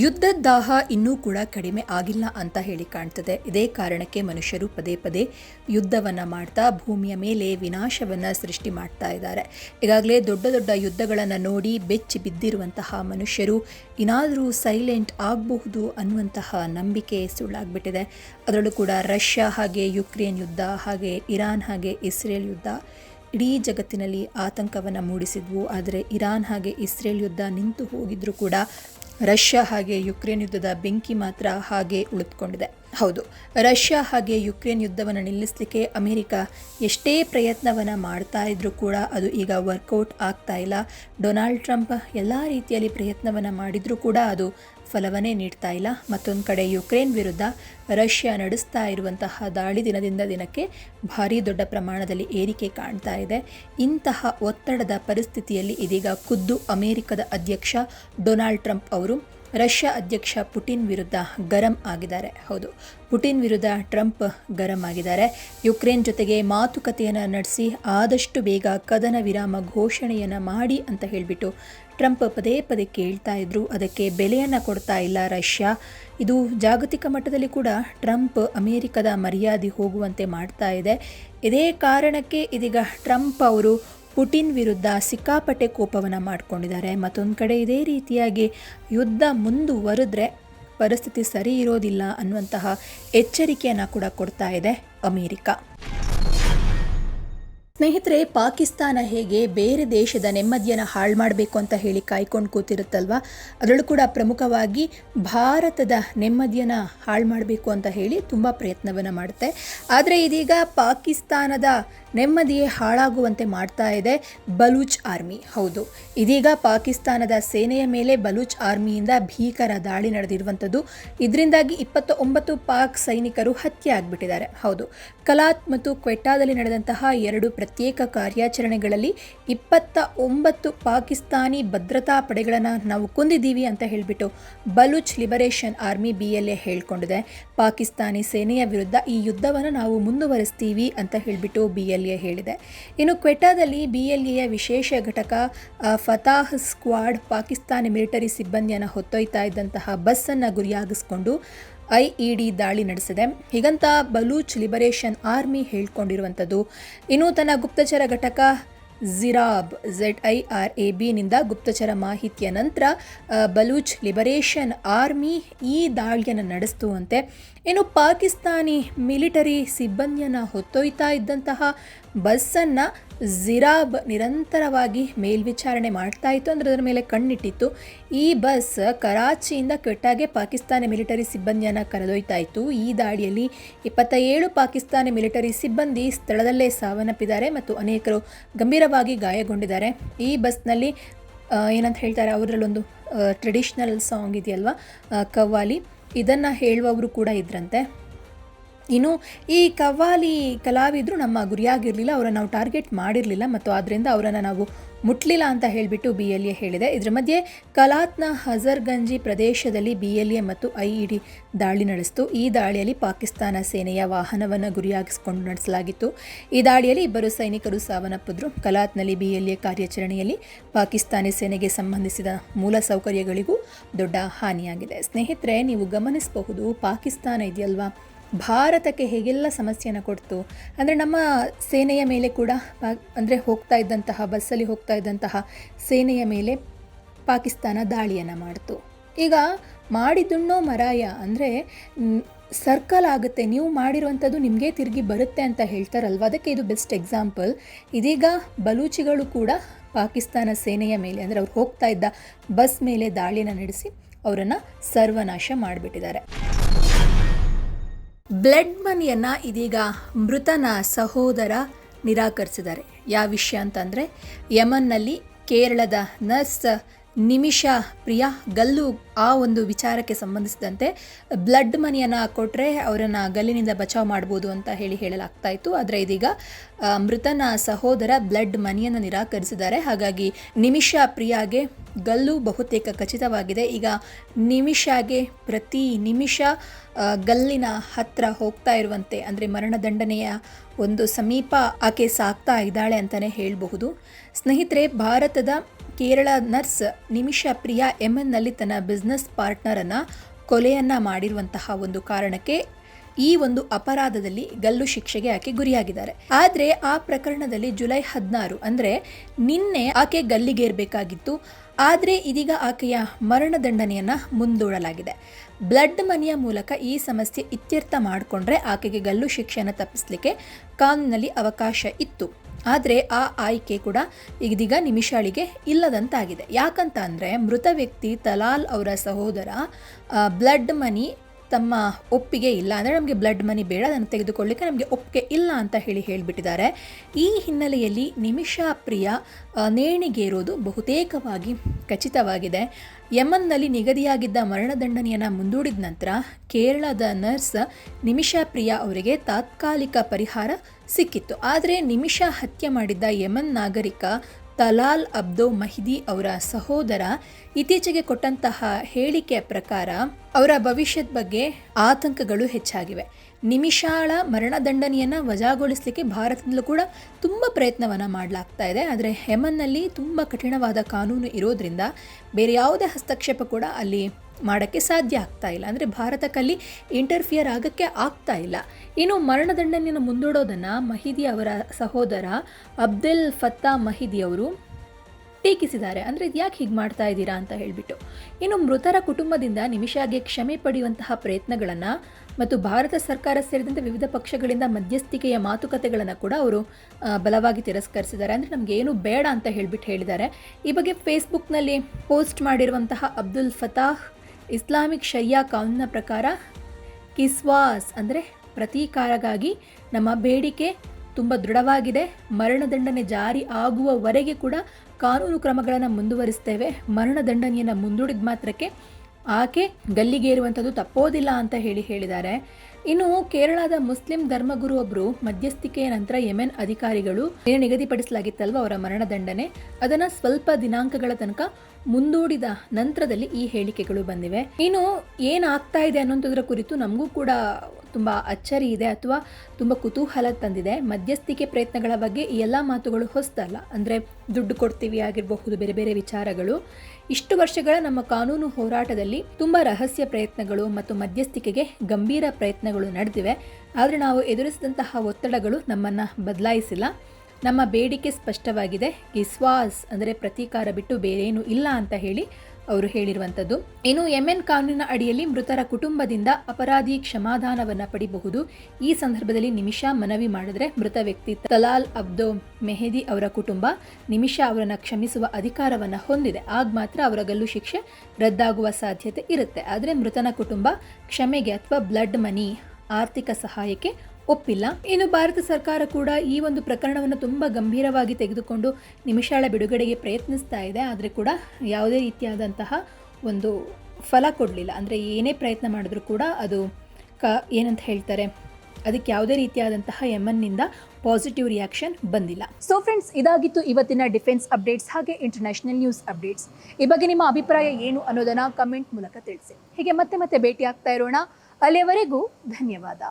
ಯುದ್ಧದ ದಾಹ ಇನ್ನೂ ಕೂಡ ಕಡಿಮೆ ಆಗಿಲ್ಲ ಅಂತ ಹೇಳಿ ಕಾಣ್ತದೆ. ಇದೇ ಕಾರಣಕ್ಕೆ ಮನುಷ್ಯರು ಪದೇ ಪದೇ ಯುದ್ಧವನ್ನು ಮಾಡ್ತಾ ಭೂಮಿಯ ಮೇಲೆ ವಿನಾಶವನ್ನು ಸೃಷ್ಟಿ ಮಾಡ್ತಾ ಇದ್ದಾರೆ. ಈಗಾಗಲೇ ದೊಡ್ಡ ದೊಡ್ಡ ಯುದ್ಧಗಳನ್ನು ನೋಡಿ ಬೆಚ್ಚಿ ಬಿದ್ದಿರುವಂತಹ ಮನುಷ್ಯರು ಏನಾದರೂ ಸೈಲೆಂಟ್ ಆಗಬಹುದು ಅನ್ನುವಂತಹ ನಂಬಿಕೆ ಸುಳ್ಳಾಗ್ಬಿಟ್ಟಿದೆ. ಅದರಲ್ಲೂ ಕೂಡ ರಷ್ಯಾ ಹಾಗೆ ಯುಕ್ರೇನ್ ಯುದ್ಧ, ಹಾಗೆ ಇರಾನ್ ಹಾಗೆ ಇಸ್ರೇಲ್ ಯುದ್ಧ ಇಡೀ ಜಗತ್ತಿನಲ್ಲಿ ಆತಂಕವನ್ನು ಮೂಡಿಸಿದ್ವು. ಆದರೆ ಇರಾನ್ ಹಾಗೆ ಇಸ್ರೇಲ್ ಯುದ್ಧ ನಿಂತು ಹೋಗಿದ್ರೂ ಕೂಡ ರಷ್ಯಾ ಹಾಗೆ ಯುಕ್ರೇನ್ ಯುದ್ಧದ ಬೆಂಕಿ ಮಾತ್ರ ಹಾಗೆ ಉಳಿದುಕೊಂಡಿದೆ. ಹೌದು. ರಷ್ಯಾ ಹಾಗೆ ಯುಕ್ರೇನ್ ಯುದ್ಧವನ್ನು ನಿಲ್ಲಿಸಲಿಕ್ಕೆ ಅಮೆರಿಕ ಎಷ್ಟೇ ಪ್ರಯತ್ನವನ್ನು ಮಾಡ್ತಾ ಇದ್ರೂ ಕೂಡ ಅದು ಈಗ ವರ್ಕೌಟ್ ಆಗ್ತಾ ಇಲ್ಲ. ಡೊನಾಲ್ಡ್ ಟ್ರಂಪ್ ಎಲ್ಲ ರೀತಿಯಲ್ಲಿ ಪ್ರಯತ್ನವನ್ನು ಮಾಡಿದರೂ ಕೂಡ ಅದು ಫಲವನ್ನೇ ನೀಡ್ತಾ ಇಲ್ಲ. ಮತ್ತೊಂದು ಕಡೆ ಯುಕ್ರೇನ್ ವಿರುದ್ಧ ರಷ್ಯಾ ನಡೆಸ್ತಾ ಇರುವಂತಹ ದಾಳಿ ದಿನದಿಂದ ದಿನಕ್ಕೆ ಭಾರಿ ದೊಡ್ಡ ಪ್ರಮಾಣದಲ್ಲಿ ಏರಿಕೆ ಕಾಣ್ತಾ ಇದೆ. ಇಂತಹ ಒತ್ತಡದ ಪರಿಸ್ಥಿತಿಯಲ್ಲಿ ಇದೀಗ ಖುದ್ದು ಅಮೆರಿಕದ ಅಧ್ಯಕ್ಷ ಡೊನಾಲ್ಡ್ ಟ್ರಂಪ್ ಅವರು ರಷ್ಯಾ ಅಧ್ಯಕ್ಷ ಪುಟಿನ್ ವಿರುದ್ಧ ಗರಂ ಆಗಿದ್ದಾರೆ. ಹೌದು, ಪುಟಿನ್ ವಿರುದ್ಧ ಟ್ರಂಪ್ ಗರಂ ಆಗಿದ್ದಾರೆ. ಯುಕ್ರೇನ್ ಜೊತೆಗೆ ಮಾತುಕತೆಯನ್ನು ನಡೆಸಿ ಆದಷ್ಟು ಬೇಗ ಕದನ ವಿರಾಮ ಘೋಷಣೆಯನ್ನು ಮಾಡಿ ಅಂತ ಹೇಳಿಬಿಟ್ಟು ಟ್ರಂಪ್ ಪದೇ ಪದೇ ಕೇಳ್ತಾ ಇದ್ರು. ಅದಕ್ಕೆ ಬೆಲೆಯನ್ನು ಕೊಡ್ತಾ ಇಲ್ಲ ರಷ್ಯಾ. ಇದು ಜಾಗತಿಕ ಮಟ್ಟದಲ್ಲಿ ಕೂಡ ಟ್ರಂಪ್ ಅಮೇರಿಕದ ಮರ್ಯಾದೆ ಹೋಗುವಂತೆ ಮಾಡ್ತಾ ಇದೆ. ಇದೇ ಕಾರಣಕ್ಕೆ ಇದೀಗ ಟ್ರಂಪ್ ಅವರು ಪುಟಿನ್ ವಿರುದ್ಧ ಸಿಕ್ಕಾಪಟ್ಟೆ ಕೋಪವನ್ನು ಮಾಡಿಕೊಂಡಿದ್ದಾರೆ. ಮತ್ತೊಂದು ಕಡೆ ಇದೇ ರೀತಿಯಾಗಿ ಯುದ್ಧ ಮುಂದುವರೆದ್ರೆ ಪರಿಸ್ಥಿತಿ ಸರಿ ಇರೋದಿಲ್ಲ ಅನ್ನುವಂತಹ ಎಚ್ಚರಿಕೆಯನ್ನು ಕೂಡ ಕೊಡ್ತಾ ಇದೆ ಅಮೇರಿಕ. ಸ್ನೇಹಿತರೆ, ಪಾಕಿಸ್ತಾನ ಹೇಗೆ ಬೇರೆ ದೇಶದ ನೆಮ್ಮದಿಯನ್ನು ಹಾಳು ಮಾಡಬೇಕು ಅಂತ ಹೇಳಿ ಕಾಯ್ಕೊಂಡು ಕೂತಿರುತ್ತಲ್ವ? ಅದರಲ್ಲೂ ಕೂಡ ಪ್ರಮುಖವಾಗಿ ಭಾರತದ ನೆಮ್ಮದಿಯನ್ನು ಹಾಳು ಮಾಡಬೇಕು ಅಂತ ಹೇಳಿ ತುಂಬ ಪ್ರಯತ್ನವನ್ನು ಮಾಡುತ್ತೆ. ಆದರೆ ಇದೀಗ ಪಾಕಿಸ್ತಾನದ ನೆಮ್ಮದಿಯೇ ಹಾಳಾಗುವಂತೆ ಮಾಡ್ತಾ ಇದೆ ಬಲೂಚ್ ಆರ್ಮಿ. ಹೌದು, ಇದೀಗ ಪಾಕಿಸ್ತಾನದ ಸೇನೆಯ ಮೇಲೆ ಬಲೂಚ್ ಆರ್ಮಿಯಿಂದ ಭೀಕರ ದಾಳಿ ನಡೆದಿರುವಂಥದ್ದು. ಇದರಿಂದಾಗಿ ಇಪ್ಪತ್ತ ಒಂಬತ್ತು ಪಾಕ್ ಸೈನಿಕರು ಹತ್ಯೆ ಆಗಿಬಿಟ್ಟಿದ್ದಾರೆ. ಹೌದು, ಕಲಾತ್ ಮತ್ತು ಕ್ವೆಟ್ಟಾದಲ್ಲಿ ನಡೆದಂತಹ ಎರಡು ಪ್ರತ್ಯೇಕ ಕಾರ್ಯಾಚರಣೆಗಳಲ್ಲಿ ಇಪ್ಪತ್ತ ಒಂಬತ್ತು ಪಾಕಿಸ್ತಾನಿ ಭದ್ರತಾ ಪಡೆಗಳನ್ನು ನಾವು ಕೊಂದಿದ್ದೀವಿ ಅಂತ ಹೇಳಿಬಿಟ್ಟು Baloch liberation army B L A ಹೇಳ್ಕೊಂಡಿದೆ. Pakistani ಸೇನೆಯ ವಿರುದ್ಧ ಈ ಯುದ್ಧವನ್ನು ನಾವು ಮುಂದುವರಿಸ್ತೀವಿ ಅಂತ ಹೇಳಿಬಿಟ್ಟು ಬಿ ಎಲ್ ಎ ಹೇಳಿದೆ. ಇನ್ನು ಕ್ವೆಟಾದಲ್ಲಿ ಬಿ ಎಲ್ ಎಯ ವಿಶೇಷ ಘಟಕ ಫತಾಹ್ ಸ್ಕ್ವಾಡ್ ಪಾಕಿಸ್ತಾನಿ ಮಿಲಿಟರಿ ಸಿಬ್ಬಂದಿಯನ್ನು ಹೊತ್ತೊಯ್ತಾ ಇದ್ದಂತಹ ಬಸ್ಸನ್ನು ಗುರಿಯಾಗಿಸ್ಕೊಂಡು ಐ ಇ ಡಿ ದಾಳಿ ನಡೆಸಿದೆ. ಹೀಗಂತ ಬಲೂಚ್ ಲಿಬರೇಷನ್ ಆರ್ಮಿ ಹೇಳ್ಕೊಂಡಿರುವಂಥದ್ದು ಇನ್ನು ತನ್ನ ಗುಪ್ತಚರ ಘಟಕ ಜಿರಾಬ್ ಝೆಡ್ ಐ ಆರ್ ಎ ಬಿನಿಂದ ಗುಪ್ತಚರ ಮಾಹಿತಿಯ ನಂತರ ಬಲೂಚ್ ಲಿಬರೇಷನ್ ಆರ್ಮಿ ಈ ದಾಳಿಯನ್ನು ನಡೆಸ್ತು ಅಂತೆ ಇನ್ನು ಪಾಕಿಸ್ತಾನಿ ಮಿಲಿಟರಿ ಸಿಬ್ಬಂದಿಯನ್ನು ಹೊತ್ತೊಯ್ತಾ ಇದ್ದಂತಹ ಬಸ್ಸನ್ನು ಜಿರಾಬ್ ನಿರಂತರವಾಗಿ ಮೇಲ್ವಿಚಾರಣೆ ಮಾಡ್ತಾ ಇತ್ತು ಅಂದರೆ ಅದರ ಮೇಲೆ ಕಣ್ಣಿಟ್ಟಿತ್ತು. ಈ ಬಸ್ ಕರಾಚಿಯಿಂದ ಕೆಟ್ಟಾಗೆ ಪಾಕಿಸ್ತಾನಿ ಮಿಲಿಟರಿ ಸಿಬ್ಬಂದಿಯನ್ನು ಕರೆದೊಯ್ತಾ ಇತ್ತು. ಈ ದಾಳಿಯಲ್ಲಿ ಇಪ್ಪತ್ತ ಏಳು ಪಾಕಿಸ್ತಾನಿ ಮಿಲಿಟರಿ ಸಿಬ್ಬಂದಿ ಸ್ಥಳದಲ್ಲೇ ಸಾವನ್ನಪ್ಪಿದ್ದಾರೆ ಮತ್ತು ಅನೇಕರು ಗಂಭೀರವಾಗಿ ಗಾಯಗೊಂಡಿದ್ದಾರೆ. ಈ ಬಸ್ನಲ್ಲಿ ಏನಂತ ಹೇಳ್ತಾರೆ, ಅವರಲ್ಲೊಂದು ಟ್ರೆಡಿಷ್ನಲ್ ಸಾಂಗ್ ಇದೆಯಲ್ವಾ? ಕವ್ವಾಲಿ. ಇದನ್ನು ಹೇಳುವವರು ಕೂಡ ಇದ್ರಂತೆ. ಇನ್ನು ಈ ಕವ್ವಾಲಿ ಕಲಾವಿದರು ನಮ್ಮ ಗುರಿಯಾಗಿರಲಿಲ್ಲ, ಅವರನ್ನು ನಾವು ಟಾರ್ಗೆಟ್ ಮಾಡಿರಲಿಲ್ಲ ಮತ್ತು ಆದ್ದರಿಂದ ಅವರನ್ನು ನಾವು ಮುಟ್ಲಿಲ್ಲ ಅಂತ ಹೇಳಿಬಿಟ್ಟು ಬಿ ಎಲ್ ಎ ಹೇಳಿದೆ. ಇದರ ಮಧ್ಯೆ ಕಲಾತ್ನ ಹಜರ್ಗಂಜಿ ಪ್ರದೇಶದಲ್ಲಿ ಬಿ ಎಲ್ ಎ ಮತ್ತು ಐ ಇ ಡಿ ದಾಳಿ ನಡೆಸಿತು. ಈ ದಾಳಿಯಲ್ಲಿ ಪಾಕಿಸ್ತಾನ ಸೇನೆಯ ವಾಹನವನ್ನು ಗುರಿಯಾಗಿಸಿಕೊಂಡು ನಡೆಸಲಾಗಿತ್ತು. ಈ ದಾಳಿಯಲ್ಲಿ ಇಬ್ಬರು ಸೈನಿಕರು ಸಾವನ್ನಪ್ಪಿದ್ರು. ಕಲಾತ್ನಲ್ಲಿ ಬಿ ಎಲ್ ಎ ಕಾರ್ಯಾಚರಣೆಯಲ್ಲಿ ಪಾಕಿಸ್ತಾನಿ ಸೇನೆಗೆ ಸಂಬಂಧಿಸಿದ ಮೂಲ ಸೌಕರ್ಯಗಳಿಗೂ ದೊಡ್ಡ ಹಾನಿಯಾಗಿದೆ. ಸ್ನೇಹಿತರೆ, ನೀವು ಗಮನಿಸಬಹುದು, ಪಾಕಿಸ್ತಾನ ಇದೆಯಲ್ವಾ? ಭಾರತಕ್ಕೆ ಹೇಗೆಲ್ಲ ಸಮಸ್ಯೆಯನ್ನು ಕೊಡ್ತು? ಅಂದರೆ ನಮ್ಮ ಸೇನೆಯ ಮೇಲೆ ಕೂಡ ಅಂದರೆ ಹೋಗ್ತಾ ಇದ್ದಂತಹ, ಬಸ್ಸಲ್ಲಿ ಹೋಗ್ತಾ ಇದ್ದಂತಹ ಸೇನೆಯ ಮೇಲೆ ಪಾಕಿಸ್ತಾನ ದಾಳಿಯನ್ನು ಮಾಡ್ತು. ಈಗ ಮಾಡಿದುಣ್ಣೋ ಮರಾಯ, ಅಂದರೆ ಸರ್ಕಲ್ ಆಗುತ್ತೆ, ನೀವು ಮಾಡಿರುವಂಥದ್ದು ನಿಮಗೆ ತಿರುಗಿ ಬರುತ್ತೆ ಅಂತ ಹೇಳ್ತಾರಲ್ವ? ಅದಕ್ಕೆ ಇದು ಬೆಸ್ಟ್ ಎಕ್ಸಾಂಪಲ್. ಇದೀಗ ಬಲೂಚಿಗಳು ಕೂಡ ಪಾಕಿಸ್ತಾನ ಸೇನೆಯ ಮೇಲೆ, ಅಂದರೆ ಅವ್ರು ಹೋಗ್ತಾ ಇದ್ದ ಬಸ್ ಮೇಲೆ ದಾಳಿಯನ್ನು ನಡೆಸಿ ಅವರನ್ನು ಸರ್ವನಾಶ ಮಾಡಿಬಿಟ್ಟಿದ್ದಾರೆ. ಬ್ಲಡ್ ಮನಿಯನ್ನು ಇದೀಗ ಮೃತನ ಸಹೋದರ ನಿರಾಕರಿಸಿದ್ದಾರೆ. ಯಾವ ವಿಷಯ ಅಂತಂದರೆ ಯಮನ್ನಲ್ಲಿ ಕೇರಳದ ನರ್ಸ್ ನಿಮಿಷ ಪ್ರಿಯ, ಗಲ್ಲು ಆ ಒಂದು ವಿಚಾರಕ್ಕೆ ಸಂಬಂಧಿಸಿದಂತೆ ಬ್ಲಡ್ ಮನಿಯನ್ನು ಕೊಟ್ಟರೆ ಅವರನ್ನು ಗಲ್ಲಿನಿಂದ ಬಚಾವ್ ಮಾಡ್ಬೋದು ಅಂತ ಹೇಳಿ ಹೇಳಲಾಗ್ತಾ ಇತ್ತು. ಆದರೆ ಇದೀಗ ಮೃತನ ಸಹೋದರ ಬ್ಲಡ್ ಮನಿಯನ್ನು ನಿರಾಕರಿಸಿದ್ದಾರೆ. ಹಾಗಾಗಿ ನಿಮಿಷ ಪ್ರಿಯಾಗೆ ಗಲ್ಲು ಬಹುತೇಕ ಖಚಿತವಾಗಿದೆ. ಈಗ ನಿಮಿಷಾಗೆ ಪ್ರತಿ ನಿಮಿಷ ಗಲ್ಲಿನ ಹತ್ತಿರ ಹೋಗ್ತಾ ಇರುವಂತೆ, ಅಂದರೆ ಮರಣದಂಡನೆಯ ಒಂದು ಸಮೀಪ ಆಕೆ ಸಾಕ್ತಾ ಇದ್ದಾಳೆ ಅಂತಲೇ ಹೇಳಬಹುದು. ಸ್ನೇಹಿತರೆ, ಭಾರತದ ಕೇರಳ ನರ್ಸ್ ನಿಮಿಷಾ ಪ್ರಿಯಾ ಎಮನ್ನಲ್ಲಿ ತನ್ನ ಬಿಸ್ನೆಸ್ ಪಾರ್ಟ್ನರನ್ನು ಕೊಲೆಯನ್ನು ಮಾಡಿರುವಂತಹ ಒಂದು ಕಾರಣಕ್ಕೆ ಈ ಒಂದು ಅಪರಾಧದಲ್ಲಿ ಗಲ್ಲು ಶಿಕ್ಷೆಗೆ ಆಕೆ ಗುರಿಯಾಗಿದ್ದಾರೆ. ಆದರೆ ಆ ಪ್ರಕರಣದಲ್ಲಿ ಜುಲೈ ಹದಿನಾರು ಅಂದರೆ ನಿನ್ನೆ ಆಕೆ ಗಲ್ಲಿಗೇರಬೇಕಾಗಿತ್ತು. ಆದರೆ ಇದೀಗ ಆಕೆಯ ಮರಣದಂಡನೆಯನ್ನು ಮುಂದೂಡಲಾಗಿದೆ. ಬ್ಲಡ್ ಮನಿಯ ಮೂಲಕ ಈ ಸಮಸ್ಯೆ ಇತ್ಯರ್ಥ ಮಾಡಿಕೊಂಡ್ರೆ ಆಕೆಗೆ ಗಲ್ಲು ಶಿಕ್ಷೆಯನ್ನು ತಪ್ಪಿಸಲಿಕ್ಕೆ ಕಾನೂನಿನಲ್ಲಿ ಅವಕಾಶ ಇತ್ತು. ಆದರೆ ಆ ಆಯ್ಕೆ ಕೂಡ ಇದೀಗ ನಿಮಿಷಾಳಿಗೆ ಇಲ್ಲದಂತಾಗಿದೆ. ಯಾಕಂತ ಅಂದರೆ ಮೃತ ವ್ಯಕ್ತಿ ತಲಾಲ್ ಅವರ ಸಹೋದರ ಬ್ಲಡ್ ಮನಿ ತಮ್ಮ ಒಪ್ಪಿಗೆ ಇಲ್ಲ ಅಂದರೆ ನಮಗೆ ಬ್ಲಡ್ ಮನಿ ಬೇಡ, ಅದನ್ನು ತೆಗೆದುಕೊಳ್ಳಿಕ್ಕೆ ನಮಗೆ ಒಪ್ಪಿಗೆ ಇಲ್ಲ ಅಂತ ಹೇಳಿ ಹೇಳಿಬಿಟ್ಟಿದ್ದಾರೆ. ಈ ಹಿನ್ನೆಲೆಯಲ್ಲಿ ನಿಮಿಷಾ ಪ್ರಿಯ ನೇಣಿಗೇರೋದು ಬಹುತೇಕವಾಗಿ ಖಚಿತವಾಗಿದೆ. ಯಮನ್ನಲ್ಲಿ ನಿಗದಿಯಾಗಿದ್ದ ಮರಣದಂಡನೆಯನ್ನು ಮುಂದೂಡಿದ ನಂತರ ಕೇರಳದ ನರ್ಸ್ ನಿಮಿಷಾ ಪ್ರಿಯಾ ಅವರಿಗೆ ತಾತ್ಕಾಲಿಕ ಪರಿಹಾರ ಸಿಕ್ಕಿತ್ತು. ಆದರೆ ನಿಮಿಷ ಹತ್ಯೆ ಮಾಡಿದ್ದ ಯಮನ್ ನಾಗರಿಕ ತಲಾಲ್ ಅಬ್ದೋ ಮಹಿದಿ ಅವರ ಸಹೋದರ ಇತ್ತೀಚೆಗೆ ಕೊಟ್ಟಂತಹ ಹೇಳಿಕೆಯ ಪ್ರಕಾರ ಅವರ ಭವಿಷ್ಯದ ಬಗ್ಗೆ ಆತಂಕಗಳು ಹೆಚ್ಚಾಗಿವೆ. ನಿಮಿಷಾಳ ಮರಣದಂಡನೆಯನ್ನು ವಜಾಗೊಳಿಸಲಿಕ್ಕೆ ಭಾರತದಲ್ಲೂ ಕೂಡ ತುಂಬ ಪ್ರಯತ್ನವನ್ನು ಮಾಡಲಾಗ್ತಾ ಇದೆ. ಆದರೆ ಹೆಮನ್ನಲ್ಲಿ ತುಂಬ ಕಠಿಣವಾದ ಕಾನೂನು ಇರೋದ್ರಿಂದ ಬೇರೆ ಯಾವುದೇ ಹಸ್ತಕ್ಷೇಪ ಕೂಡ ಅಲ್ಲಿ ಮಾಡೋಕ್ಕೆ ಸಾಧ್ಯ ಆಗ್ತಾ ಇಲ್ಲ. ಅಂದರೆ ಭಾರತಕ್ಕಲ್ಲಿ ಇಂಟರ್ಫಿಯರ್ ಆಗೋಕ್ಕೆ ಆಗ್ತಾ ಇಲ್ಲ. ಇನ್ನು ಮರಣದಂಡನೆಯನ್ನು ಮುಂದೂಡೋದನ್ನು ಮಹಿದಿ ಅವರ ಸಹೋದರ ಅಬ್ದುಲ್ ಫತ್ತಾ ಮಹಿದಿ ಅವರು ಟೀಕಿಸಿದ್ದಾರೆ. ಅಂದರೆ ಇದು ಯಾಕೆ ಹೀಗೆ ಮಾಡ್ತಾ ಇದ್ದೀರಾ ಅಂತ ಹೇಳಿಬಿಟ್ಟು. ಇನ್ನು ಮೃತರ ಕುಟುಂಬದಿಂದ ನಿಮಿಷಾಗೆ ಕ್ಷಮೆ ಪಡೆಯುವಂತಹ ಪ್ರಯತ್ನಗಳನ್ನು ಮತ್ತು ಭಾರತ ಸರ್ಕಾರ ಸೇರಿದಂತೆ ವಿವಿಧ ಪಕ್ಷಗಳಿಂದ ಮಧ್ಯಸ್ಥಿಕೆಯ ಮಾತುಕತೆಗಳನ್ನು ಕೂಡ ಅವರು ಬಲವಾಗಿ ತಿರಸ್ಕರಿಸಿದ್ದಾರೆ. ಅಂದರೆ ನಮಗೆ ಏನು ಬೇಡ ಅಂತ ಹೇಳಿಬಿಟ್ಟು ಹೇಳಿದ್ದಾರೆ. ಈ ಬಗ್ಗೆ ಫೇಸ್ಬುಕ್ನಲ್ಲಿ ಪೋಸ್ಟ್ ಮಾಡಿರುವಂತಹ ಅಬ್ದುಲ್ ಫತಾಹ್ ಇಸ್ಲಾಮಿಕ್ ಶರಿಯಾ ಕಾನೂನಿನ ಪ್ರಕಾರ ಕಿಸ್ವಾಸ್ ಅಂದರೆ ಪ್ರತೀಕಾರಗಾಗಿ ನಮ್ಮ ಬೇಡಿಕೆ ತುಂಬ ದೃಢವಾಗಿದೆ. ಮರಣದಂಡನೆ ಜಾರಿ ಆಗುವವರೆಗೆ ಕೂಡ ಕಾನೂನು ಕ್ರಮಗಳನ್ನು ಮುಂದುವರಿಸ್ತೇವೆ. ಮರಣದಂಡನೆಯನ್ನು ಮುಂದೂಡಿದ ಮಾತ್ರಕ್ಕೆ ಆಕೆ ಗಲ್ಲಿಗೇರುವಂಥದ್ದು ತಪ್ಪೋದಿಲ್ಲ ಅಂತ ಹೇಳಿ ಹೇಳಿದ್ದಾರೆ. ಇನ್ನು ಕೇರಳದ ಮುಸ್ಲಿಂ ಧರ್ಮಗುರು ಒಬ್ಬರು ಮಧ್ಯಸ್ಥಿಕೆಯ ನಂತರ ಯೆಮೆನ್ ಅಧಿಕಾರಿಗಳು ಏನು ನಿಗದಿಪಡಿಸಲಾಗಿತ್ತಲ್ವ ಅವರ ಮರಣದಂಡನೆ ಅದನ್ನು ಸ್ವಲ್ಪ ದಿನಾಂಕಗಳ ತನಕ ಮುಂದೂಡಿದ ನಂತರದಲ್ಲಿ ಈ ಹೇಳಿಕೆಗಳು ಬಂದಿವೆ. ಇನ್ನು ಏನಾಗ್ತಾ ಇದೆ ಅನ್ನೋಂಥದ್ರ ಕುರಿತು ನಮಗೂ ಕೂಡ ತುಂಬ ಅಚ್ಚರಿ ಇದೆ ಅಥವಾ ತುಂಬ ಕುತೂಹಲ ತಂದಿದೆ. ಮಧ್ಯಸ್ಥಿಕೆ ಪ್ರಯತ್ನಗಳ ಬಗ್ಗೆ ಈ ಎಲ್ಲ ಮಾತುಗಳು ಹೊಸ್ತಲ್ಲ. ಅಂದರೆ ದುಡ್ಡು ಕೊಡ್ತೀವಿ ಆಗಿರಬಹುದು, ಬೇರೆ ಬೇರೆ ವಿಚಾರಗಳು. ಇಷ್ಟು ವರ್ಷಗಳ ನಮ್ಮ ಕಾನೂನು ಹೋರಾಟದಲ್ಲಿ ತುಂಬ ರಹಸ್ಯ ಪ್ರಯತ್ನಗಳು ಮತ್ತು ಮಧ್ಯಸ್ಥಿಕೆಗೆ ಗಂಭೀರ ಪ್ರಯತ್ನಗಳು ನಡೆದಿವೆ. ಆದರೆ ನಾವು ಎದುರಿಸಿದಂತಹ ಒತ್ತಡಗಳು ನಮ್ಮನ್ನು ಬದಲಾಯಿಸಿಲ್ಲ. ನಮ್ಮ ಬೇಡಿಕೆ ಸ್ಪಷ್ಟವಾಗಿದೆ. ಗಿಸ್ವಾಸ್ ಅಂದರೆ ಪ್ರತೀಕಾರ ಬಿಟ್ಟು ಬೇರೇನೂ ಇಲ್ಲ ಅಂತ ಹೇಳಿ ಅವರು ಹೇಳಿರುವಂಥದ್ದು. ಇನ್ನು ಎಂಎನ್ ಕಾನೂನಿನ ಅಡಿಯಲ್ಲಿ ಮೃತರ ಕುಟುಂಬದಿಂದ ಅಪರಾಧಿ ಕ್ಷಮಾದಾನವನ್ನು ಪಡಿಬಹುದು. ಈ ಸಂದರ್ಭದಲ್ಲಿ ನಿಮಿಷಾ ಮನವಿ ಮಾಡಿದ್ರೆ ಮೃತ ವ್ಯಕ್ತಿ ತಲಾಲ್ ಅಬ್ದೋ ಮೆಹದಿ ಅವರ ಕುಟುಂಬ ನಿಮಿಷಾ ಅವರನ್ನು ಕ್ಷಮಿಸುವ ಅಧಿಕಾರವನ್ನು ಹೊಂದಿದೆ. ಆಗ ಮಾತ್ರ ಅವರ ಗಲ್ಲು ಶಿಕ್ಷೆ ರದ್ದಾಗುವ ಸಾಧ್ಯತೆ ಇರುತ್ತೆ. ಆದರೆ ಮೃತನ ಕುಟುಂಬ ಕ್ಷಮೆಗೆ ಅಥವಾ ಬ್ಲಡ್ ಮನಿ, ಆರ್ಥಿಕ ಸಹಾಯಕ್ಕೆ ಒಪ್ಪಿಲ್ಲ. ಇನ್ನು ಭಾರತ ಸರ್ಕಾರ ಕೂಡ ಈ ಒಂದು ಪ್ರಕರಣವನ್ನು ತುಂಬ ಗಂಭೀರವಾಗಿ ತೆಗೆದುಕೊಂಡು ನಿಮಿಷಾಳ ಬಿಡುಗಡೆಗೆ ಪ್ರಯತ್ನಿಸ್ತಾ ಇದೆ. ಆದರೆ ಕೂಡ ಯಾವುದೇ ರೀತಿಯಾದಂತಹ ಒಂದು ಫಲ ಕೊಡಲಿಲ್ಲ. ಅಂದರೆ ಏನೇ ಪ್ರಯತ್ನ ಮಾಡಿದ್ರೂ ಕೂಡ ಅದು ಕ ಏನಂತ ಹೇಳ್ತಾರೆ, ಅದಕ್ಕೆ ಯಾವುದೇ ರೀತಿಯಾದಂತಹ ಎಮ್ಎನ್ನಿಂದ ಪಾಸಿಟಿವ್ ರಿಯಾಕ್ಷನ್ ಬಂದಿಲ್ಲ. ಸೊ ಫ್ರೆಂಡ್ಸ್ ಇದಾಗಿತ್ತು ಇವತ್ತಿನ ಡಿಫೆನ್ಸ್ ಅಪ್ಡೇಟ್ಸ್, ಹಾಗೆ ಇಂಟರ್ನ್ಯಾಷನಲ್ ನ್ಯೂಸ್ ಅಪ್ಡೇಟ್ಸ್. ಈ ಬಗ್ಗೆ ನಿಮ್ಮ ಅಭಿಪ್ರಾಯ ಏನು ಅನ್ನೋದನ್ನು ಕಮೆಂಟ್ ಮೂಲಕ ತಿಳಿಸಿ. ಹೀಗೆ ಮತ್ತೆ ಮತ್ತೆ ಭೇಟಿ ಆಗ್ತಾ ಇರೋಣ. ಅಲ್ಲಿಯವರೆಗೂ ಧನ್ಯವಾದ.